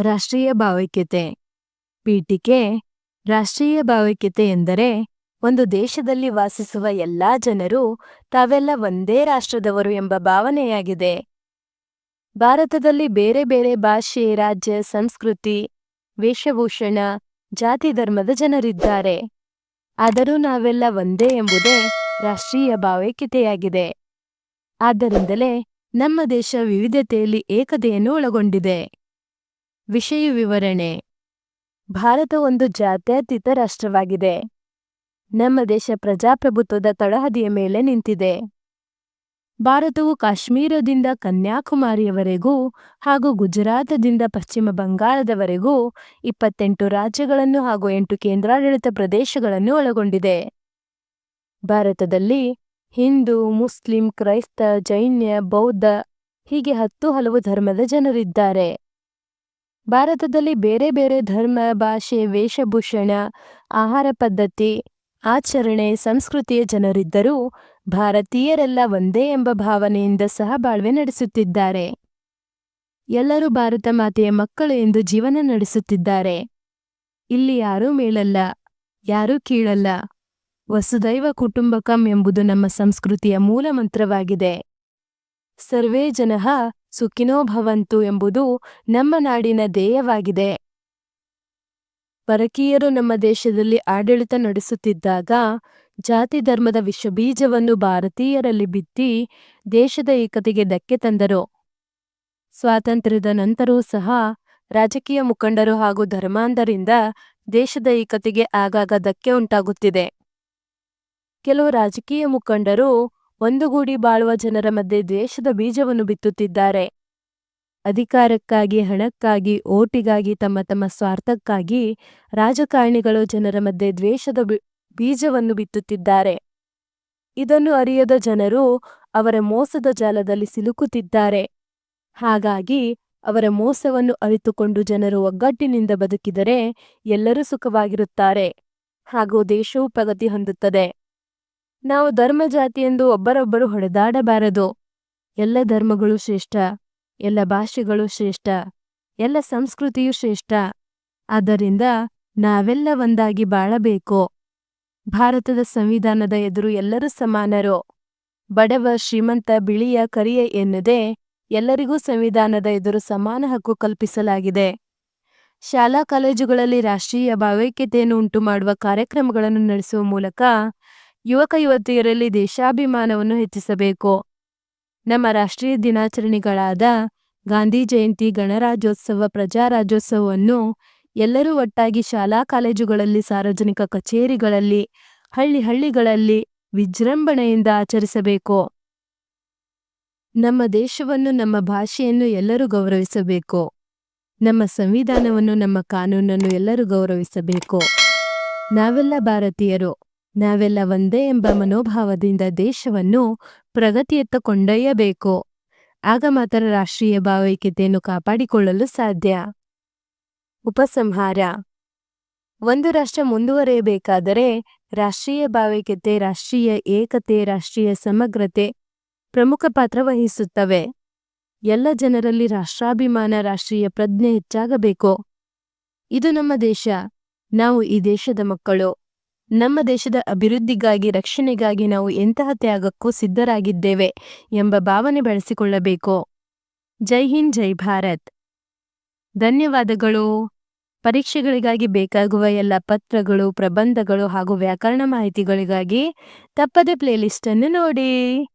ರಾಷ್ಟ್ರೀಯ ಭಾವೈಕ್ಯತೆ. ಪೀಠಿಕೆ, ರಾಷ್ಟ್ರೀಯ ಭಾವೈಕ್ಯತೆ ಎಂದರೆ ಒಂದು ದೇಶದಲ್ಲಿ ವಾಸಿಸುವ ಎಲ್ಲಾ ಜನರು ತಾವೆಲ್ಲ ಒಂದೇ ರಾಷ್ಟ್ರದವರು ಎಂಬ ಭಾವನೆಯಾಗಿದೆ. ಭಾರತದಲ್ಲಿ ಬೇರೆ ಬೇರೆ ಭಾಷೆ, ರಾಜ್ಯ, ಸಂಸ್ಕೃತಿ, ವೇಷಭೂಷಣ, ಜಾತಿ ಧರ್ಮದ ಜನರಿದ್ದಾರೆ. ಆದರೂ ನಾವೆಲ್ಲ ಒಂದೇ ಎಂಬುದೇ ರಾಷ್ಟ್ರೀಯ ಭಾವೈಕ್ಯತೆಯಾಗಿದೆ. ಆದ್ದರಿಂದಲೇ ನಮ್ಮ ದೇಶ ವಿವಿಧತೆಯಲ್ಲಿ ಏಕತೆಯನ್ನು ಒಳಗೊಂಡಿದೆ. ವಿಷಯ ವಿವರಣೆ. ಭಾರತ ಒಂದು ಜಾತ್ಯತೀತ ರಾಷ್ಟ್ರವಾಗಿದೆ. ನಮ್ಮ ದೇಶ ಪ್ರಜಾಪ್ರಭುತ್ವದ ತಳಹದಿಯ ಮೇಲೆ ನಿಂತಿದೆ. ಭಾರತವು ಕಾಶ್ಮೀರದಿಂದ ಕನ್ಯಾಕುಮಾರಿಯವರೆಗೂ ಹಾಗೂ ಗುಜರಾತದಿಂದ ಪಶ್ಚಿಮ ಬಂಗಾಳದವರೆಗೂ ಇಪ್ಪತ್ತೆಂಟು ರಾಜ್ಯಗಳನ್ನು ಹಾಗೂ ಎಂಟು ಕೇಂದ್ರಾಡಳಿತ ಪ್ರದೇಶಗಳನ್ನು ಒಳಗೊಂಡಿದೆ. ಭಾರತದಲ್ಲಿ ಹಿಂದೂ, ಮುಸ್ಲಿಂ, ಕ್ರೈಸ್ತ ಜೈನ್ಯ ಬೌದ್ಧ ಹೀಗೆ ಹತ್ತು ಹಲವು ಧರ್ಮದ ಜನರಿದ್ದಾರೆ. ಭಾರತದಲ್ಲಿ ಬೇರೆ ಬೇರೆ ಧರ್ಮ, ಭಾಷೆ, ವೇಷಭೂಷಣ, ಆಹಾರ ಪದ್ಧತಿ, ಆಚರಣೆ, ಸಂಸ್ಕೃತಿಯ ಜನರಿದ್ದರೂ ಭಾರತೀಯರೆಲ್ಲ ಒಂದೇ ಎಂಬ ಭಾವನೆಯಿಂದ ಸಹ ಬಾಳ್ವೆ ನಡೆಸುತ್ತಿದ್ದಾರೆ. ಎಲ್ಲರೂ ಭಾರತ ಮಾತೆಯ ಮಕ್ಕಳು ಎಂದು ಜೀವನ ನಡೆಸುತ್ತಿದ್ದಾರೆ. ಇಲ್ಲಿ ಯಾರೂ ಮೇಳಲ್ಲ ಯಾರೂ ಕೀಳಲ್ಲ. ವಸುದೈವ ಕುಟುಂಬಕಂ ಎಂಬುದು ನಮ್ಮ ಸಂಸ್ಕೃತಿಯ ಮೂಲ ಮಂತ್ರವಾಗಿದೆ. ಸರ್ವೇ ಜನಃ ಸುಖಿನೋ ಭವಂತು ಎಂಬುದು ನಮ್ಮ ನಾಡಿನ ಧ್ಯೇಯವಾಗಿದೆ. ಪರಕೀಯರು ನಮ್ಮ ದೇಶದಲ್ಲಿ ಆಡಳಿತ ನಡೆಸುತ್ತಿದ್ದಾಗ ಜಾತಿ ಧರ್ಮದ ವಿಷಬೀಜವನ್ನು ಭಾರತೀಯರಲ್ಲಿ ಬಿತ್ತಿ ದೇಶದ ಏಕತೆಗೆ ಧಕ್ಕೆ ತಂದರು. ಸ್ವಾತಂತ್ರ್ಯದ ನಂತರವೂ ಸಹ ರಾಜಕೀಯ ಮುಖಂಡರು ಹಾಗೂ ಧರ್ಮಾಂಧರಿಂದ ದೇಶದ ಏಕತೆಗೆ ಆಗಾಗ ಧಕ್ಕೆ ಉಂಟಾಗುತ್ತಿದೆ. ಕೆಲವು ರಾಜಕೀಯ ಮುಖಂಡರು ಒಂದುಗೂಡಿ ಬಾಳುವ ಜನರ ಮಧ್ಯೆ ದ್ವೇಷದ ಬೀಜವನ್ನು ಬಿತ್ತುತ್ತಿದ್ದಾರೆ. ಅಧಿಕಾರಕ್ಕಾಗಿ, ಹಣಕ್ಕಾಗಿ, ಓಟಿಗಾಗಿ, ತಮ್ಮ ತಮ್ಮ ಸ್ವಾರ್ಥಕ್ಕಾಗಿ ರಾಜಕಾರಣಿಗಳು ಜನರ ಮಧ್ಯೆ ದ್ವೇಷದ ಬೀಜವನ್ನು ಬಿತ್ತುತ್ತಿದ್ದಾರೆ. ಇದನ್ನು ಅರಿಯದ ಜನರು ಅವರ ಮೋಸದ ಜಾಲದಲ್ಲಿ ಸಿಲುಕುತ್ತಿದ್ದಾರೆ. ಹಾಗಾಗಿ ಅವರ ಮೋಸವನ್ನು ಅರಿತುಕೊಂಡು ಜನರು ಒಗ್ಗಟ್ಟಿನಿಂದ ಬದುಕಿದರೆ ಎಲ್ಲರೂ ಸುಖವಾಗಿರುತ್ತಾರೆ. ಹಾಗೂ ದೇಶವು ಪ್ರಗತಿ ಹೊಂದುತ್ತದೆ. ನಾವು ಧರ್ಮ ಜಾತಿ ಎಂದು ಒಬ್ಬರೊಬ್ಬರು ಹೊಡೆದಾಡಬಾರದು. ಎಲ್ಲ ಧರ್ಮಗಳು ಶ್ರೇಷ್ಠ, ಎಲ್ಲ ಭಾಷೆಗಳು ಶ್ರೇಷ್ಠ, ಎಲ್ಲ ಸಂಸ್ಕೃತಿಯೂ ಶ್ರೇಷ್ಠ. ಆದ್ದರಿಂದ ನಾವೆಲ್ಲ ಒಂದಾಗಿ ಬಾಳಬೇಕು. ಭಾರತದ ಸಂವಿಧಾನದ ಎದುರು ಎಲ್ಲರೂ ಸಮಾನರು. ಬಡವ, ಶ್ರೀಮಂತ, ಬಿಳಿಯ, ಕರಿಯ ಎನ್ನದೆ ಎಲ್ಲರಿಗೂ ಸಂವಿಧಾನದ ಎದುರು ಸಮಾನ ಹಕ್ಕು ಕಲ್ಪಿಸಲಾಗಿದೆ. ಶಾಲಾ, ಕಾಲೇಜುಗಳಲ್ಲಿ ರಾಷ್ಟ್ರೀಯ ಭಾವೈಕ್ಯತೆಯನ್ನು ಉಂಟುಮಾಡುವ ಕಾರ್ಯಕ್ರಮಗಳನ್ನು ನಡೆಸುವ ಮೂಲಕ ಯುವಕ ಯುವತಿಯರಲ್ಲಿ ದೇಶಾಭಿಮಾನವನ್ನು ಹೆಚ್ಚಿಸಬೇಕು. ನಮ್ಮ ರಾಷ್ಟ್ರೀಯ ದಿನಾಚರಣೆಗಳಾದ ಗಾಂಧಿ ಜಯಂತಿ, ಗಣರಾಜ್ಯೋತ್ಸವ, ಪ್ರಜಾರಾಜ್ಯೋತ್ಸವವನ್ನು ಎಲ್ಲರೂ ಒಟ್ಟಾಗಿ ಶಾಲಾ ಕಾಲೇಜುಗಳಲ್ಲಿ, ಸಾರ್ವಜನಿಕ ಕಚೇರಿಗಳಲ್ಲಿ, ಹಳ್ಳಿ ಹಳ್ಳಿಗಳಲ್ಲಿ ವಿಜೃಂಭಣೆಯಿಂದ ಆಚರಿಸಬೇಕು. ನಮ್ಮ ದೇಶವನ್ನು, ನಮ್ಮ ಭಾಷೆಯನ್ನು ಎಲ್ಲರೂ ಗೌರವಿಸಬೇಕು. ನಮ್ಮ ಸಂವಿಧಾನವನ್ನು, ನಮ್ಮ ಕಾನೂನನ್ನು ಎಲ್ಲರೂ ಗೌರವಿಸಬೇಕು. ನಾವೆಲ್ಲ ಭಾರತೀಯರು. ನಾವೆಲ್ಲ ಒಂದೇ ಎಂಬ ಮನೋಭಾವದಿಂದ ದೇಶವನ್ನು ಪ್ರಗತಿಯತ್ತ ಕೊಂಡೊಯ್ಯಬೇಕು. ಆಗ ಮಾತ್ರ ರಾಷ್ಟ್ರೀಯ ಭಾವೈಕ್ಯತೆಯನ್ನು ಕಾಪಾಡಿಕೊಳ್ಳಲು ಸಾಧ್ಯ. ಉಪಸಂಹಾರ. ಒಂದು ರಾಷ್ಟ್ರ ಮುಂದುವರಿಯಬೇಕಾದರೆ ರಾಷ್ಟ್ರೀಯ ಭಾವೈಕ್ಯತೆ, ರಾಷ್ಟ್ರೀಯ ಏಕತೆ, ರಾಷ್ಟ್ರೀಯ ಸಮಗ್ರತೆ ಪ್ರಮುಖ ಪಾತ್ರ ವಹಿಸುತ್ತವೆ. ಎಲ್ಲ ಜನರಲ್ಲಿ ರಾಷ್ಟ್ರಾಭಿಮಾನ, ರಾಷ್ಟ್ರೀಯ ಪ್ರಜ್ಞೆ ಹೆಚ್ಚಾಗಬೇಕು. ಇದು ನಮ್ಮ ದೇಶ. ನಾವು ಈ ದೇಶದ ಮಕ್ಕಳು. ನಮ್ಮ ದೇಶದ ಅಭಿವೃದ್ಧಿಗಾಗಿ, ರಕ್ಷಣೆಗಾಗಿ ನಾವು ಎಂತಹ ತ್ಯಾಗಕ್ಕೂ ಸಿದ್ಧರಾಗಿದ್ದೇವೆ ಎಂಬ ಭಾವನೆ ಬೆಳೆಸಿಕೊಳ್ಳಬೇಕು. ಜೈ ಹಿಂದ್, ಜೈ ಭಾರತ್. ಧನ್ಯವಾದಗಳು. ಪರೀಕ್ಷೆಗಳಿಗಾಗಿ ಬೇಕಾಗುವ ಎಲ್ಲ ಪತ್ರಗಳು, ಪ್ರಬಂಧಗಳು ಹಾಗೂ ವ್ಯಾಕರಣ ಮಾಹಿತಿಗಳಿಗಾಗಿ ತಪ್ಪದೆ ಪ್ಲೇಲಿಸ್ಟನ್ನು ನೋಡಿ.